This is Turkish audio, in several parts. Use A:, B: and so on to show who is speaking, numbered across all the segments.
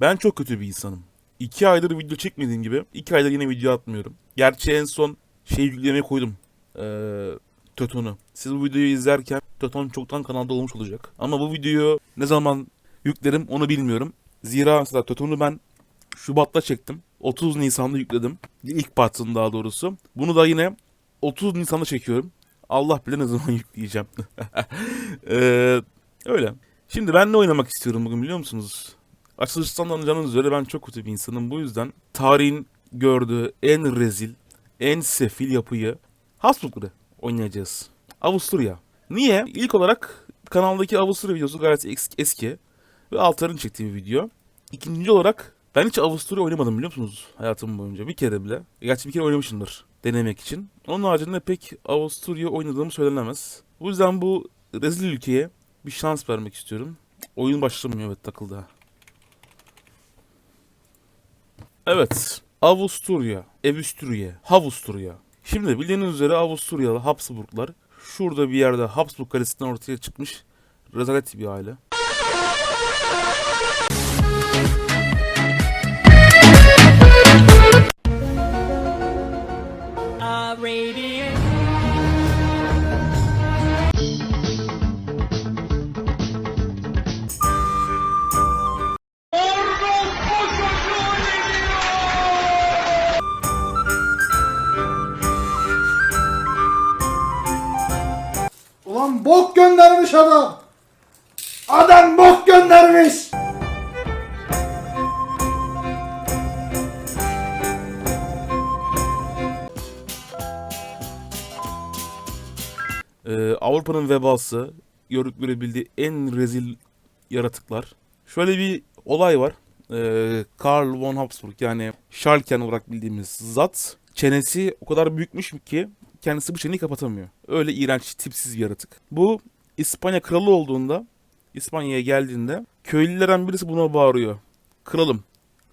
A: Ben çok kötü bir insanım. İki aydır video çekmediğim gibi iki aydır yine video atmıyorum. Gerçi en son şey yüklemeye koydum. Ee, Töton'u. Siz bu videoyu izlerken Töton çoktan kanalda olmuş olacak. Ama bu videoyu ne zaman yüklerim onu bilmiyorum. Zira mesela Töton'u ben Şubat'ta çektim. 30 Nisan'da yükledim. İlk partını daha doğrusu. Bunu da yine 30 Nisan'da çekiyorum. Allah bilir ne zaman yükleyeceğim. Ee, öyle. Şimdi ben ne oynamak istiyorum bugün biliyor musunuz? Açılıştan anlayacağınız üzere ben çok kötü bir insanım. Bu yüzden tarihin gördüğü en rezil, en sefil yapıyı Habsburg'da oynayacağız. Avusturya. Niye? İlk olarak kanaldaki Avusturya videosu gayet es- eski ve Altar'ın çektiği bir video. İkinci olarak ben hiç Avusturya oynamadım biliyor musunuz hayatım boyunca bir kere bile. Gerçi bir kere oynamışımdır denemek için. Onun haricinde pek Avusturya oynadığım söylenemez. Bu yüzden bu rezil ülkeye bir şans vermek istiyorum. Oyun başlamıyor evet takıldı. ha. Evet. Avusturya, Evüstürya, Havusturya. Şimdi bildiğiniz üzere Avusturyalı Habsburglar şurada bir yerde Habsburg Kalesi'nden ortaya çıkmış rezalet bir aile.
B: Bok göndermiş adam. Adam bok göndermiş.
A: Ee, Avrupa'nın vebası gördükleri bildiği en rezil yaratıklar. Şöyle bir olay var. Ee, Karl von Habsburg yani Schalken olarak bildiğimiz zat çenesi o kadar büyükmüş ki kendisi bu çeneyi kapatamıyor. Öyle iğrenç tipsiz bir yaratık. Bu İspanya kralı olduğunda İspanya'ya geldiğinde köylülerden birisi buna bağırıyor. Kralım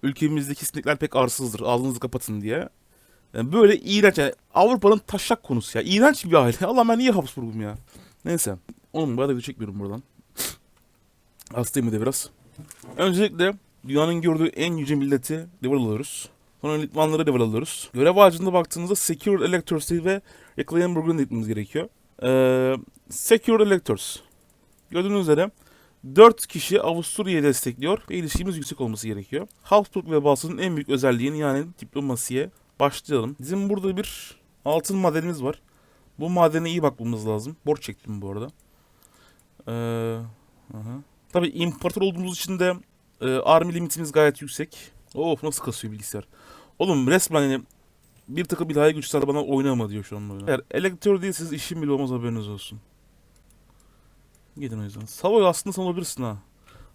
A: ülkemizdeki sinekler pek arsızdır ağzınızı kapatın diye. Yani böyle iğrenç yani Avrupa'nın taşak konusu ya. İğrenç bir aile. Allah ben niye Habsburg'um ya. Neyse. Bu arada video çekmiyorum buradan. Hastayım de biraz. Öncelikle dünyanın gördüğü en yüce milleti level alıyoruz. Sonra Litvanları level alıyoruz. Görev ağacında baktığınızda Secure Electors'ı ve Reclaimerburg'u gitmemiz gerekiyor. Ee, Secure Electors. Gördüğünüz üzere 4 kişi Avusturya'yı destekliyor ve ilişkimiz yüksek olması gerekiyor. Habsburg vebasının en büyük özelliğini yani diplomasiye başlayalım. Bizim burada bir altın madenimiz var. Bu madene iyi bakmamız lazım. Borç çektim bu arada. Ee, aha. Tabii imparator olduğumuz için de e, army limitimiz gayet yüksek. Of nasıl kasıyor bilgisayar. Oğlum resmen yani bir takım ilahi güçler bana oynama diyor şu an. Eğer elektör değilseniz işim bile olmaz haberiniz olsun. Gidin o yüzden. Savoy aslında sen olabilirsin ha.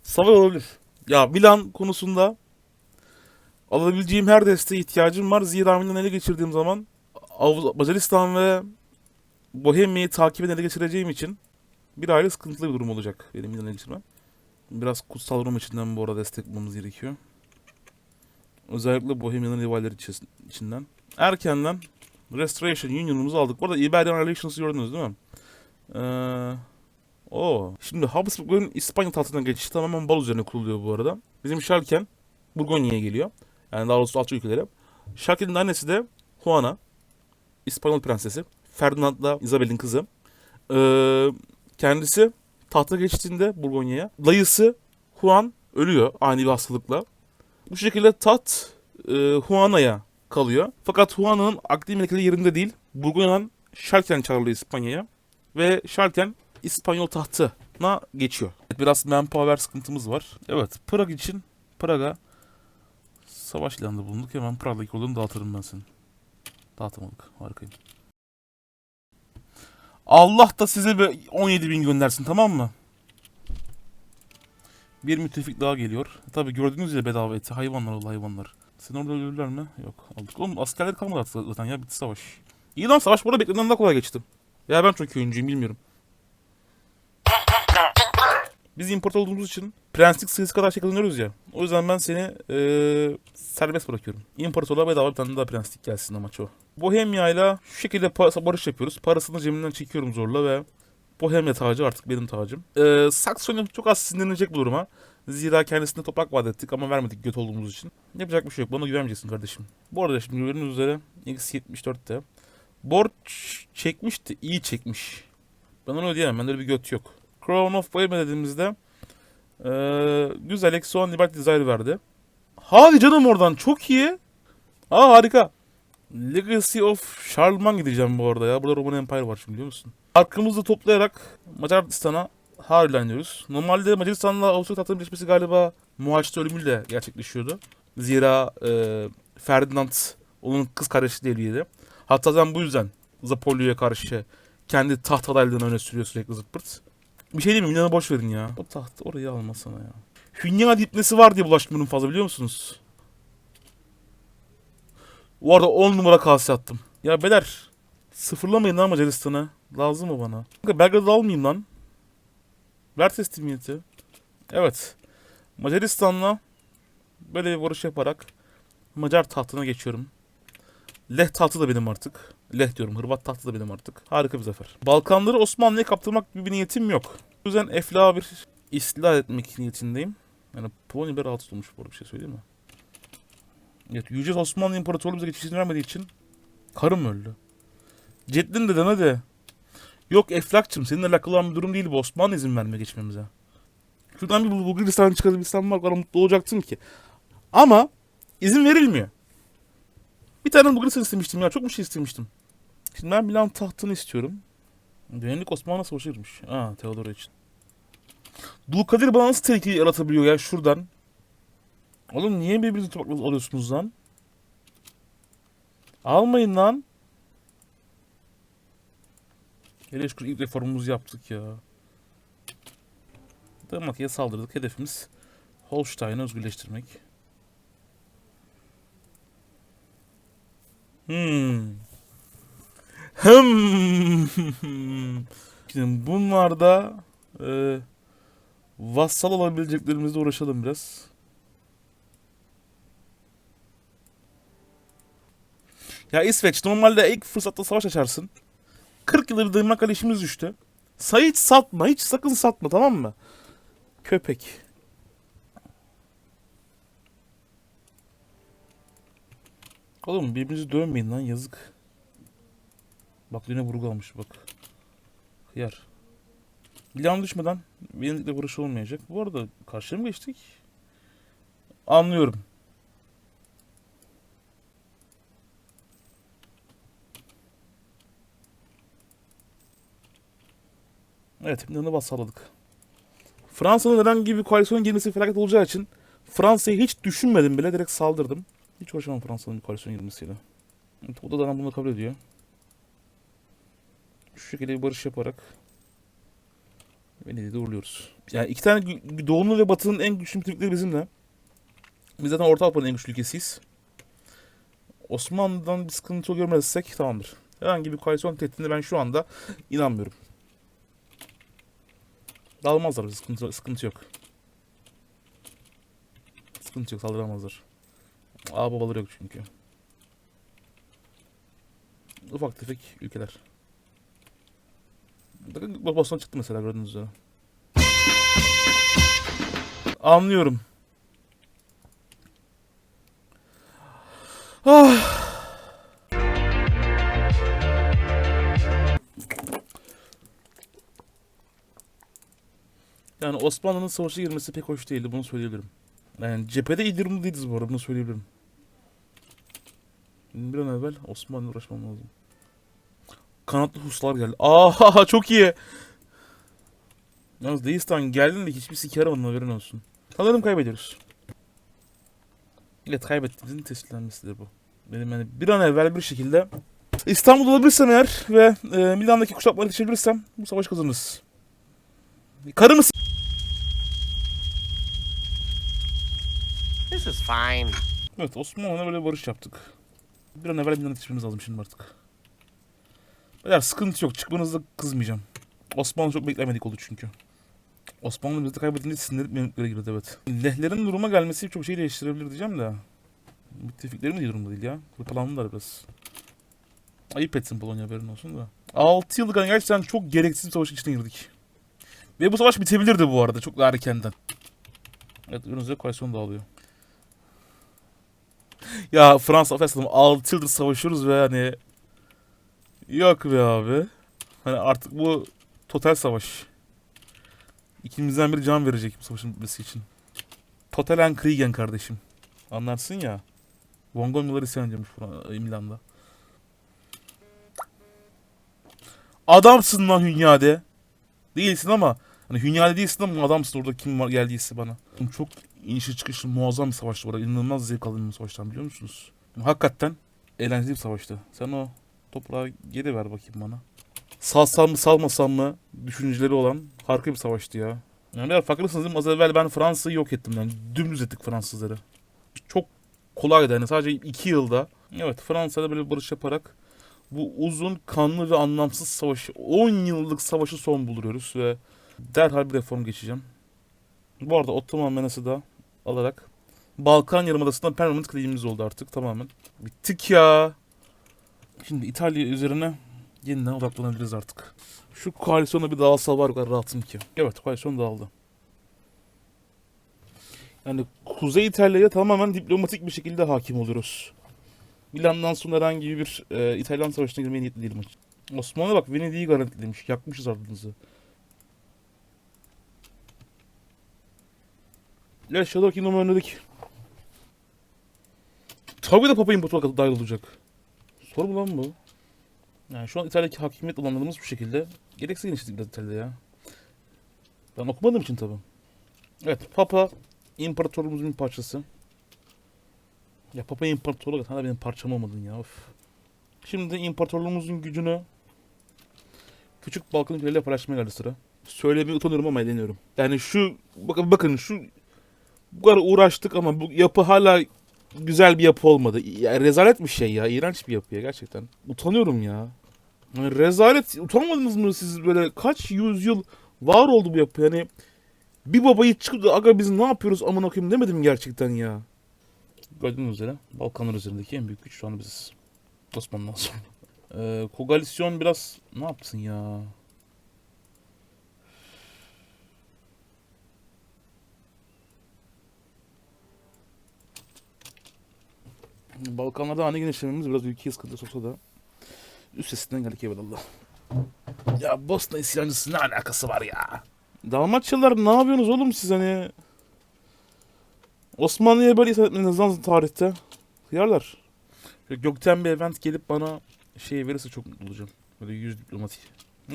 A: Savoy olabilir. Ya Milan konusunda alabileceğim her desteğe ihtiyacım var. Zira Milan'ı ele geçirdiğim zaman Macaristan ve Bohemia'yı takiben ele geçireceğim için bir aile sıkıntılı bir durum olacak benim Milan'ı geçirmem. Biraz kutsal Roma içinden bu arada destek bulmamız gerekiyor. Özellikle Bohemia'nın rivalleri içi- içinden. Erkenden Restoration Union'umuzu aldık. Bu arada Iberian Relations'ı gördünüz değil mi? Ee, o. Şimdi Habsburg'un İspanya tahtına geçişi tamamen bal üzerine kuruluyor bu arada. Bizim Schalken Burgonya'ya geliyor. Yani daha doğrusu Alçı ülkelere. Schalken'in annesi de Juana. İspanyol prensesi. Ferdinand'la Isabel'in kızı. Ee, kendisi tahta geçtiğinde Burgonya'ya dayısı Juan ölüyor ani bir hastalıkla. Bu şekilde taht e, Juana'ya kalıyor. Fakat Juana'nın akli melekleri yerinde değil. Burgonya'dan Schalken çağrılıyor İspanya'ya. Ve Schalken İspanyol tahtına geçiyor. Biraz manpower sıkıntımız var. Evet Prag için Prag'a savaş ilanında bulunduk. Hemen Prag'daki olduğunu dağıtırım ben seni. Dağıtamadık. Harikayım. Allah da size bir 17 bin göndersin tamam mı? Bir müttefik daha geliyor. Tabi gördüğünüz gibi bedava eti. Hayvanlar oldu hayvanlar. Sen orada ölürler mi? Yok. Aldık. Oğlum askerler kalmadı artık zaten ya. Bitti savaş. İyi lan savaş burada beklediğimden daha kolay geçti. Ya ben çok oyuncuyum bilmiyorum. Biz import olduğumuz için prenslik sayısı kadar şey kazanıyoruz ya. O yüzden ben seni eee, serbest bırakıyorum. İmparatorluğa bedava bir tane daha prenslik gelsin amaç o. Bohemia ile şu şekilde barış yapıyoruz. Parasını cebimden çekiyorum zorla ve Bohemia tacı artık benim tacım. Eee Saksony çok az sinirlenecek bu duruma. Zira kendisine toprak vaat ettik ama vermedik göt olduğumuz için. Yapacak bir şey yok. Bana güvenmeyeceksin kardeşim. Bu arada şimdi gördüğünüz üzere X74'te. Borç çekmişti. iyi çekmiş. Ben onu ödeyemem. Bende öyle bir göt yok. Crown of Bohemia dediğimizde eee güzel eksi 10 Liberty Desire verdi. Hadi canım oradan. Çok iyi. Aa harika. Legacy of Charlemagne gideceğim bu arada ya. Burada Roman Empire var şimdi biliyor musun? Arkamızda toplayarak Macaristan'a Harlan. Normalde Macaristan'la Avusturya tahtının birleşmesi galiba Muhaçlı ölümüyle gerçekleşiyordu. Zira e, Ferdinand onun kız kardeşi diye biliydi. Hatta zaten bu yüzden Zapolio'ya karşı kendi taht adaylığını öne sürüyor sürekli zırt pırt. Bir şey diyeyim mi? Yunan'a boş verin ya. O taht orayı almasana ya. Hünyana dipnesi var diye bulaştım bunun fazla biliyor musunuz? Bu arada 10 numara kalsi attım. Ya beyler sıfırlamayın lan Macaristan'ı. Lazım mı bana? Kanka Belgrad'ı almayayım lan. Ver teslimiyeti. Evet. Macaristan'la böyle bir barış yaparak Macar tahtına geçiyorum. Leh tahtı da benim artık. Leh diyorum. Hırvat tahtı da benim artık. Harika bir zafer. Balkanları Osmanlı'ya kaptırmak gibi bir niyetim yok. O yüzden efla bir istila etmek niyetindeyim. Yani Polonya bir rahatsız olmuş bu arada bir şey söyleyeyim mi? Evet, Yüce Osmanlı İmparatorluğu bize geçiş izni vermediği için karım öldü. Ceddin deden hadi. Yok Eflakçım seninle alakalı olan bir durum değil bu. Osmanlı izin verme geçmemize. Şuradan bir Bulgaristan çıkarıbilsem var kadar mutlu olacaktım ki. Ama izin verilmiyor. Bir tane Bulgaristan istemiştim ya. Çok bir şey istemiştim. Şimdi ben Milan tahtını istiyorum. Dönemlik Osmanlı savaşı girmiş. Aa Teodoro için. Dulkadir bana nasıl tehlike yaratabiliyor ya şuradan? Oğlum niye birbirinizi toprakla alıyorsunuz lan? Almayın lan. Hele şükür ilk reformumuzu yaptık ya. Danimarka'ya saldırdık. Hedefimiz Holstein'ı özgürleştirmek. Hmm. Hmm. Şimdi bunlarda e, vassal olabileceklerimizle uğraşalım biraz. Ya İsveç normalde ilk fırsatta savaş açarsın. 40 yıldır Danimarka'da işimiz düştü. Say hiç satma. Hiç sakın satma tamam mı? Köpek. Oğlum birbirinizi dövmeyin lan yazık. Bak yine vurgu almış bak. Hıyar. Milan düşmeden benimle vuruş olmayacak. Bu arada karşıya mı geçtik? Anlıyorum. Evet, Milan'ı basalladık. Fransa'nın herhangi bir koalisyona girmesi felaket olacağı için Fransa'yı hiç düşünmedim bile direkt saldırdım. Hiç hoşlanmam Fransa'nın bir koalisyona girmesiyle. Evet, o da zaten bunu kabul ediyor. Şu şekilde bir barış yaparak Venedik'te uğurluyoruz. Yani iki tane doğunun ve batının en güçlü müttefikleri bizimle. Biz zaten Orta Avrupa'nın en güçlü ülkesiyiz. Osmanlı'dan bir sıkıntı görmezsek tamamdır. Herhangi bir koalisyon tehditine ben şu anda inanmıyorum. Dalmazlar bize, sıkıntı, sıkıntı yok. Sıkıntı yok saldıramazlar. Ağ babaları yok çünkü. Ufak tefek ülkeler. Bakın Bosna çıktı mesela gördüğünüz üzere. Anlıyorum. Ah. Osmanlı'nın savaşa girmesi pek hoş değildi bunu söyleyebilirim. Yani cephede iyi durumda bu arada bunu söyleyebilirim. Bir an evvel Osmanlı'yla uğraşmam lazım. Kanatlı huslar geldi. Aa çok iyi. Yalnız Deistan geldin de hiçbir sike yaramadın haberin olsun. Sanırım kaybediyoruz. Evet kaybettiğimizin tescillenmesidir bu. Benim yani bir an evvel bir şekilde İstanbul'da olabilirsem eğer ve e, Milan'daki kuşatmaları yetişebilirsem bu savaş kazanırız. Karımı
C: İs fine.
A: Evet Osmanlı'na böyle barış yaptık. Bir an evvel Milan'a yetişmemiz lazım şimdi artık. Beyler sıkıntı yok. Çıkmanızda kızmayacağım. Osmanlı çok beklemedik oldu çünkü. Osmanlı bizde kaybedince sinirlenip memleklere girdi evet. Lehlerin duruma gelmesi çok şey değiştirebilir diyeceğim de. Müttefiklerim de iyi durumda değil ya. Hırpalandılar biraz. Ayıp etsin Polonya haberin olsun da. 6 yıllık hani gerçekten çok gereksiz bir savaşın içine girdik. Ve bu savaş bitebilirdi bu arada çok daha erkenden. Evet önümüzde koalisyon dağılıyor. Ya Fransa affedersin 6 yıldır savaşıyoruz ve hani yok be abi. Hani artık bu total savaş. İkimizden biri can verecek bu savaşın bitmesi için. Total and Kriegen kardeşim. Anlarsın ya. Vongolyalar isyan ediyormuş Fra- Milan'da. Adamsın lan Hünyade. Değilsin ama hani Hünyade değilsin ama adamsın orada kim var geldiyse bana. Çok inişi çıkışlı muazzam bir savaştı bu arada. İnanılmaz zevk aldım bu savaştan biliyor musunuz? Hakikaten eğlenceli bir savaştı. Sen o toprağı geri ver bakayım bana. Salsam mı salmasam mı düşünceleri olan harika bir savaştı ya. Yani eğer farkındasınız değil mi? Az evvel ben Fransa'yı yok ettim yani. Dümdüz ettik Fransızları. Çok kolaydı yani sadece iki yılda. Evet Fransa'da böyle bir barış yaparak bu uzun, kanlı ve anlamsız savaşı, 10 yıllık savaşı son buluyoruz ve derhal bir reform geçeceğim. Bu arada Ottoman Menası da alarak Balkan Yarımadası'ndan permanent claim'imiz oldu artık tamamen. Bittik ya. Şimdi İtalya üzerine yeniden odaklanabiliriz artık. Şu koalisyona bir dağılsa var kadar rahatım ki. Evet koalisyon dağıldı. Yani Kuzey İtalya'ya tamamen diplomatik bir şekilde hakim oluyoruz. Milan'dan sonra herhangi bir e, İtalyan savaşına girmeye niyetli değilim. Osmanlı bak Venedik'i garantilemiş. Yakmışız ardınızı. Ya Shadow Kingdom'u önledik. Tabii de Papa İmparatorluğu dahil olacak. Soru mu lan bu? Yani şu an İtalya'daki hakimiyet alanlarımız bu şekilde. Gereksiz genişledik biraz İtalya'da ya. Ben okumadığım için tabii. Evet Papa İmparatorluğumuzun bir parçası. Ya Papa İmparatorluğu hala benim parçam olmadın ya. Of. Şimdi imparatorluğumuzun gücünü Küçük Balkan ülkeleriyle paylaşmaya geldi sıra. Söylemeye utanıyorum ama eğleniyorum. Yani şu bakın bakın şu bu kadar uğraştık ama bu yapı hala güzel bir yapı olmadı. Ya, rezalet bir şey ya. iğrenç bir yapı ya gerçekten. Utanıyorum ya. Yani rezalet. Utanmadınız mı siz böyle kaç yüzyıl var oldu bu yapı yani. Bir babayı çıkıp da aga biz ne yapıyoruz amına koyayım demedim gerçekten ya. Gördüğünüz üzere Balkanlar üzerindeki en büyük güç şu an biziz. Osmanlı'dan sonra. Ee, koalisyon biraz ne yapsın ya? Balkanlarda ani genişlememiz biraz ülkeyi sıkıntı soksa da üstesinden geldik eyvallah. Ya Bosna isyancısı ne alakası var ya? Dalmaçyalılar ne yapıyorsunuz oğlum siz hani? Osmanlı'ya böyle isyan etmeniz lazım tarihte. Hıyarlar. Gökten bir event gelip bana şey verirse çok mutlu olacağım. Böyle yüz diplomatik.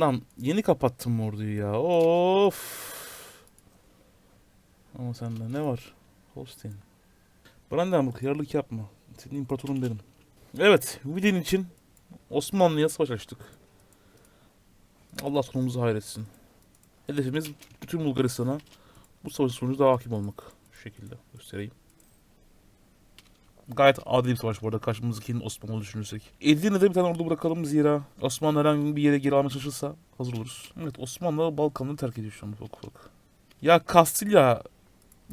A: Lan yeni kapattım orduyu ya. Of. Ama sende ne var? Holstein. Brandenburg hıyarlık yapma. Senin imparatorun benim. Evet. Vidin için Osmanlı'ya savaş açtık. Allah sonumuzu hayretsin. Hedefimiz bütün Bulgaristan'a bu savaşın sonucu daha hakim olmak. Şu şekilde göstereyim. Gayet adil bir savaş bu arada karşımızdakinin Osmanlı düşünürsek. Edirne'de bir tane ordu bırakalım zira Osmanlı herhangi bir yere geri almaya çalışırsa hazır oluruz. Evet Osmanlı Balkanları terk ediyor şu an ufak ufak. Ya Kastilya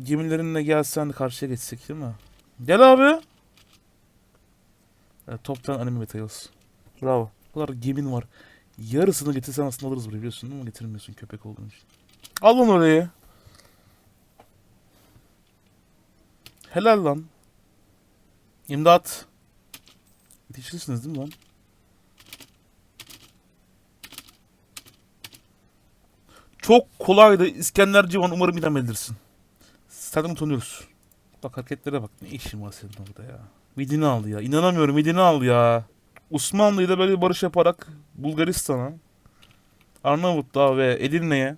A: gemilerinle gelsen karşıya geçsek değil mi? Gel abi. Evet, toptan anime details. Bravo. Bu kadar gemin var. Yarısını getirsen aslında alırız buraya biliyorsun ama getirmiyorsun köpek olduğun için. Al lan orayı. Helal lan. İmdat. Yetişirsiniz değil mi lan? Çok kolaydı. İskender Civan umarım inemelirsin. Senden utanıyoruz. Bak hareketlere bak. Ne işin var senin orada ya? Midini aldı ya. İnanamıyorum midini aldı ya. Osmanlı ile böyle barış yaparak Bulgaristan'a, Arnavutluğa ve Edirne'ye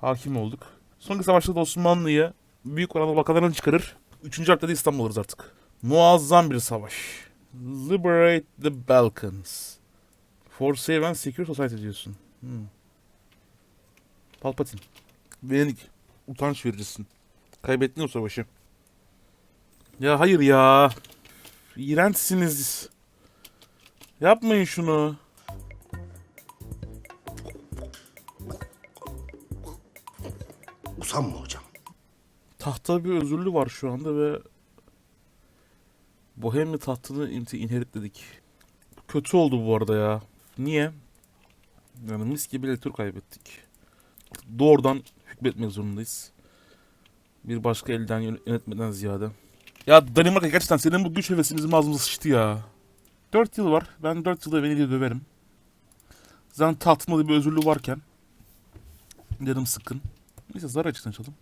A: hakim olduk. Sonraki savaşta da Osmanlı'yı büyük oranda Balkanlardan çıkarır. Üçüncü harfte de İstanbul alırız artık. Muazzam bir savaş. Liberate the Balkans. For safe and secure society diyorsun. Hmm. Palpatine. Venedik. Utanç vericisin. Kaybettin o savaşı. Ya hayır ya. İğrençsiniz. Yapmayın şunu.
C: Usanma hocam.
A: Tahta bir özürlü var şu anda ve Bohemia tahtını inti inheritledik. Kötü oldu bu arada ya. Niye? Yani mis gibi elektrik kaybettik. Doğrudan hükmetmek zorundayız. Bir başka elden yön- yönetmeden ziyade. Ya Danimarka gerçekten senin bu güç hevesin bizim ağzımıza sıçtı ya. 4 yıl var. Ben 4 yılda Venedik'i döverim. Zaten tahtında bir özürlü varken. Canım sıkkın. Neyse zar açıdan açalım.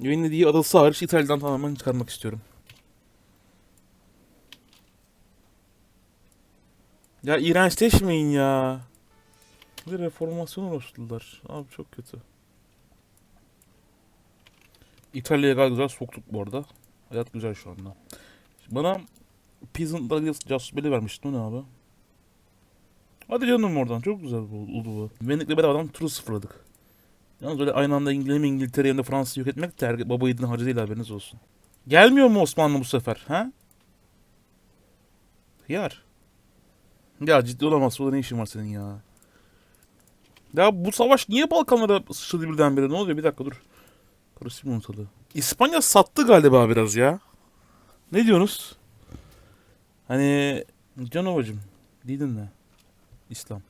A: Venedik'i adası hariç İtalya'dan tamamen çıkarmak istiyorum. Ya iğrençleşmeyin ya. Bir reformasyon uğraştılar. Abi çok kötü. İtalya'ya gayet güzel soktuk bu arada. Hayat güzel şu anda. Bana Peasant'lara casus beli vermiştin ne abi? Hadi canım oradan çok güzel oldu bu. Venedik'le bedavadan turu sıfırladık. Yalnız öyle aynı anda İngiltere, hem İngiltere hem de Fransa'yı yok etmek de baba yiğidin harcı değil haberiniz olsun. Gelmiyor mu Osmanlı bu sefer ha? Yar. Ya ciddi olamazsın orada ne işin var senin ya? Ya bu savaş niye Balkanlara sıçradı birdenbire? Ne oluyor? Bir dakika dur. Karıştırma ortalığı. İspanya sattı galiba biraz ya. Ne diyorsunuz? Hani Canovacım dinin ne? İslam.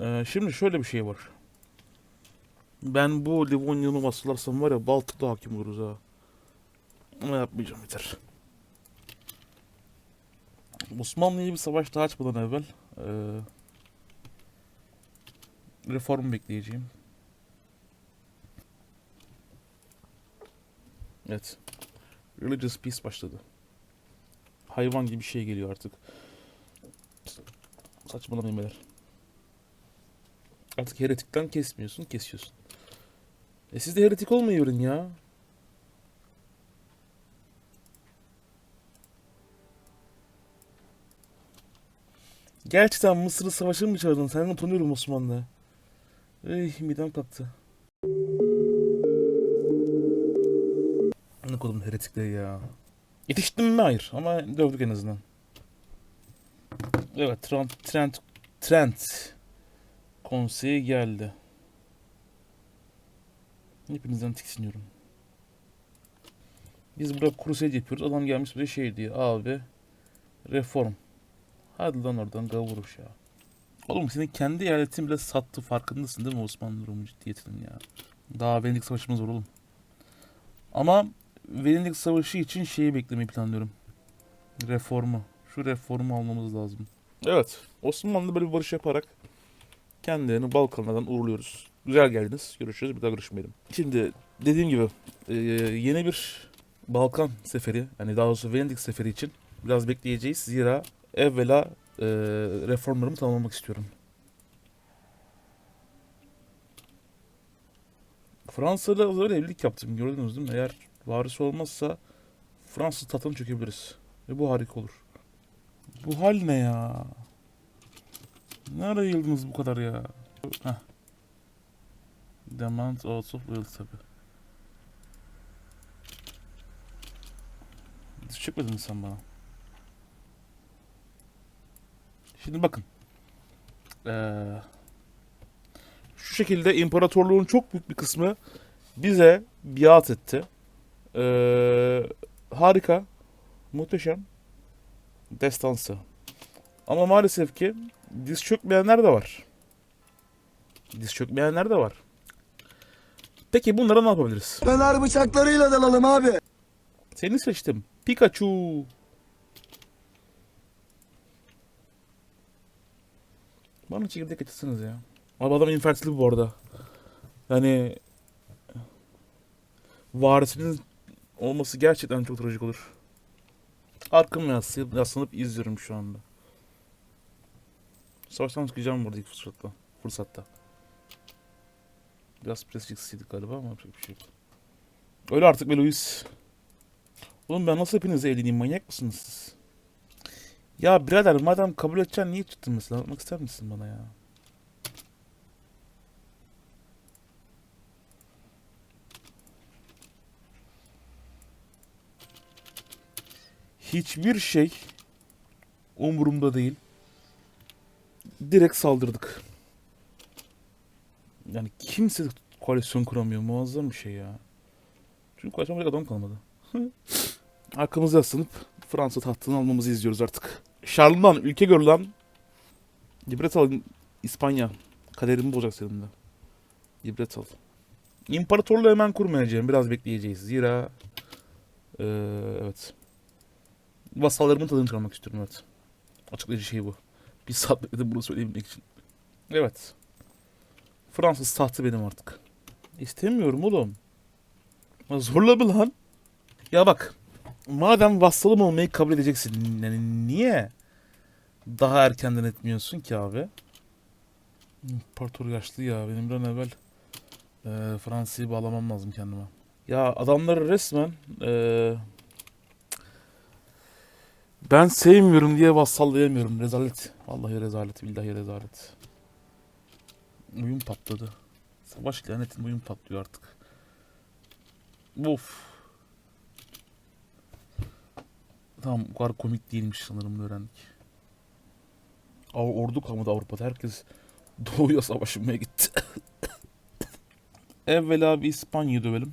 A: Ee, şimdi şöyle bir şey var. Ben bu Livonya'nı vasılarsam var ya Baltık'ta hakim oluruz ha. Ama yapmayacağım yeter. Osmanlı'yı bir savaş daha açmadan evvel eee reform bekleyeceğim. Evet. Religious Peace başladı. Hayvan gibi bir şey geliyor artık. Saçmalamayın beyler. Artık heretikten kesmiyorsun, kesiyorsun. E siz de heretik olmayın ya. Gerçekten Mısır'ı savaşa mı çağırdın? Senden utanıyorum Osmanlı. Ey midem kalktı. Ne kodum heretikleri ya. Yetiştim mi? Hayır. Ama dövdük en azından. Evet. Trent, Trent, Trent konseyi geldi. Hepinizden tiksiniyorum. Biz burada crusade yapıyoruz. Adam gelmiş bize şey diyor. Abi reform. Hadi lan oradan gavuruş ya. Oğlum senin kendi eyaletin bile sattı farkındasın değil mi Osmanlı Rum ciddiyetinin ya. Daha Venedik Savaşı'mız var oğlum. Ama Venedik Savaşı için şeyi beklemeyi planlıyorum. Reformu. Şu reformu almamız lazım. Evet. Osmanlı böyle bir barış yaparak kendilerini Balkanlardan uğurluyoruz. Güzel geldiniz. Görüşürüz. Bir daha görüşmeyelim. Şimdi dediğim gibi e, yeni bir Balkan seferi yani daha doğrusu Venedik seferi için biraz bekleyeceğiz. Zira evvela e, reformlarımı tamamlamak istiyorum. Fransa'da öyle evlilik yaptım gördünüz değil mi? Eğer varisi olmazsa Fransız tahtını çökebiliriz. Ve bu harika olur. Bu hal ne ya? Ne ara yıldınız bu kadar ya? Heh. Demand also will tabi. Mi sen bana? Şimdi bakın. Ee, şu şekilde imparatorluğun çok büyük bir kısmı bize biat etti. Ee, harika. Muhteşem. Destansı. Ama maalesef ki diz çökmeyenler de var. Diz çökmeyenler de var. Peki bunlara ne yapabiliriz?
C: Döner bıçaklarıyla dalalım abi.
A: Seni seçtim. Pikachu. Bana çekirdek açısınız ya. Abi adam infertili bu arada. Yani varisinin olması gerçekten çok trajik olur. Arkam yaslanıp, yaslanıp izliyorum şu anda. Savaştan çıkacağım burada ilk fırsatta. fırsatta. Biraz prestijsizlik galiba ama yapacak bir şey yok. Öyle artık be. Oğlum ben nasıl hepinize evleneyim manyak mısınız siz? Ya birader madem kabul edeceksin niye çıktın mesela? Anlatmak ister misin bana ya? Hiçbir şey umurumda değil. Direkt saldırdık. Yani kimse koalisyon kuramıyor. Muazzam bir şey ya. Çünkü koalisyon adam kalmadı. Arkamıza yaslanıp Fransa tahtını almamızı izliyoruz artık. Şarlman, ülke gör lan. Al İspanya. Kaderimi bozacak senin de. İbret al. İmparatorluğu hemen kurmayacağım. Biraz bekleyeceğiz. Zira eee, evet. Vasallarımın tadını çıkarmak istiyorum evet. Açıklayıcı şey bu. Bir saat bekledim bunu söyleyebilmek için. Evet. Fransız tahtı benim artık. İstemiyorum oğlum. Zorla mı lan? Ya bak. Madem vassalım olmayı kabul edeceksin. Yani niye daha erkenden etmiyorsun ki abi? İmparator yaşlı ya. Benim bir an evvel e, Fransa'yı bağlamam lazım kendime. Ya adamları resmen e, ben sevmiyorum diye vassallayamıyorum. Rezalet. Vallahi rezalet. Billahi rezalet. Uyum patladı. Savaş lanetin uyum patlıyor artık. Of. Tamam o kadar komik değilmiş sanırım öğrendik. Ordu kalmadı Avrupa'da. Herkes doğuya savaşmaya gitti. Evvela bir İspanya'yı dövelim.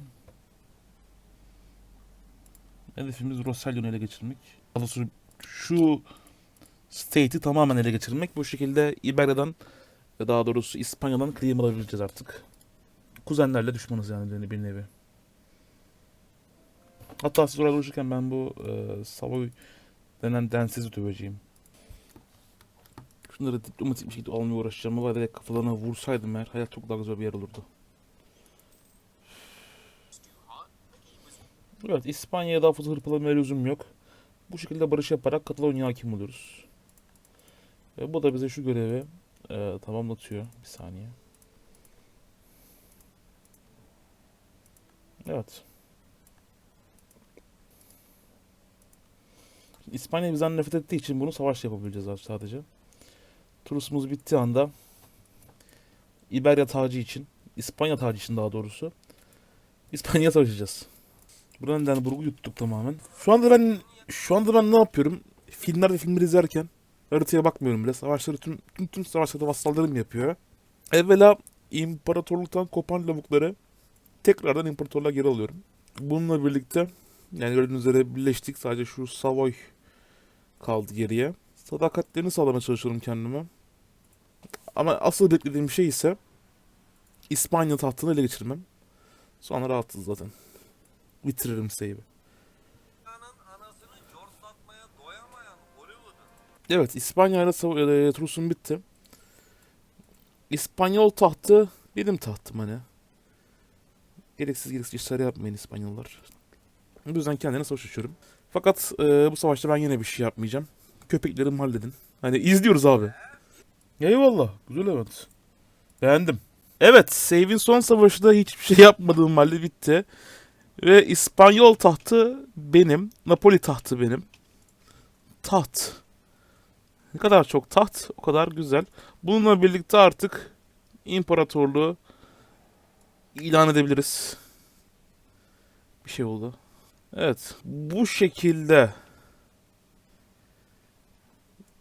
A: Hedefimiz Rossellon'u ele geçirmek. Doğrusu şu state'i tamamen ele geçirmek. Bu şekilde İberya'dan daha doğrusu İspanya'dan claim alabileceğiz artık. Kuzenlerle düşmanız yani bir nevi. Hatta siz oraya uğraşırken ben bu e, Savoy denen densizi döveceğim. Şunları diplomatik bir şekilde almaya uğraşacağım ama direkt kafalarına vursaydım eğer hayat çok daha güzel bir yer olurdu. Evet İspanya'ya daha fazla hırpalamaya lüzum yok. Bu şekilde barış yaparak Katalonya'ya hakim oluyoruz. Ve bu da bize şu görevi e, tamamlatıyor. Bir saniye. Evet. İspanya bizden nefret ettiği için bunu savaşla yapabileceğiz sadece. Turusumuz bittiği anda İberya tacı için, İspanya tacı için daha doğrusu İspanya savaşacağız. Buradan Denburg'u yuttuk tamamen. Şu anda ben şu anda ben ne yapıyorum? Filmlerde filmleri izlerken haritaya bakmıyorum bile. Savaşları tüm, tüm, tüm savaşları vassallarım yapıyor. Evvela imparatorluktan kopan lavukları tekrardan imparatorluğa geri alıyorum. Bununla birlikte yani gördüğünüz üzere birleştik. Sadece şu Savoy kaldı geriye. Sadakatlerini sağlamaya çalışıyorum kendime. Ama asıl beklediğim şey ise İspanya tahtını ele geçirmem. Sonra rahatız zaten. Bitiririm save'i. Evet İspanya ile e, Trus'un bitti. İspanyol tahtı benim tahtım hani. Gereksiz gereksiz işler yapmayın İspanyollar. Bu yüzden kendine savaş açıyorum. Fakat e, bu savaşta ben yine bir şey yapmayacağım. Köpeklerimi halledin. Hani izliyoruz abi. Eyvallah. Güzel evet. Beğendim. Evet. Save'in son savaşı da hiçbir şey yapmadığım halde bitti. Ve İspanyol tahtı benim. Napoli tahtı benim. Taht. Ne kadar çok taht o kadar güzel. Bununla birlikte artık imparatorluğu ilan edebiliriz. Bir şey oldu. Evet. Bu şekilde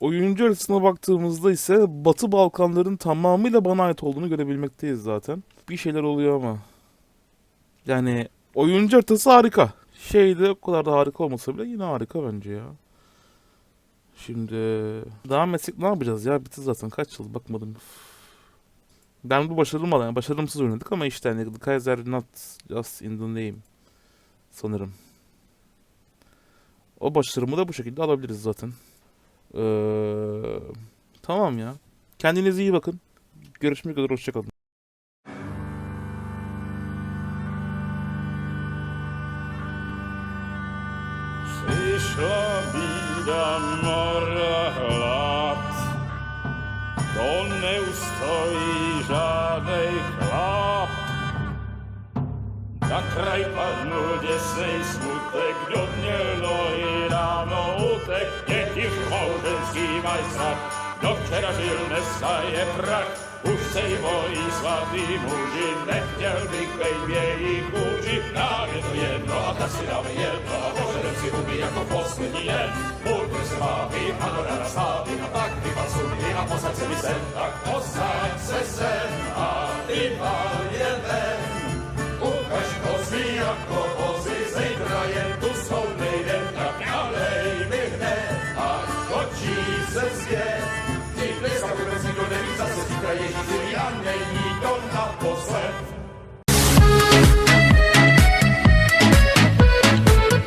A: oyuncu haritasına baktığımızda ise Batı Balkanların tamamıyla bana ait olduğunu görebilmekteyiz zaten. Bir şeyler oluyor ama. Yani oyuncu haritası harika. Şeyde o kadar da harika olmasa bile yine harika bence ya. Şimdi devam etsek ne yapacağız ya? Bitti zaten. Kaç yıl bakmadım. Ben bu başarılı yani başarımsız oynadık ama işte hani The Kaiser not just in the name sanırım. O başarımı da bu şekilde alabiliriz zaten. Ee, tamam ya. Kendinize iyi bakın. Görüşmek üzere. Hoşçakalın.
D: Kraj padł dziesnej smutek, wiodnielo i rano utek, niech już małżeński majstak, do wczera żylne staje prach. Už sej mojí svatý muži, nechtěl bych bejbě i kůži, nám je to jedno a tak si dáme jedno a požerem si huby jako poslední den. Burky se baví, ano rada slaví, a tak vypal sudy a posaď se mi sem, tak posaď se sem a jak obozy zegrajem, tu są na kolejny dne, a chodzi ze zwie. I pleska, bo bez nie widzę, jeździ,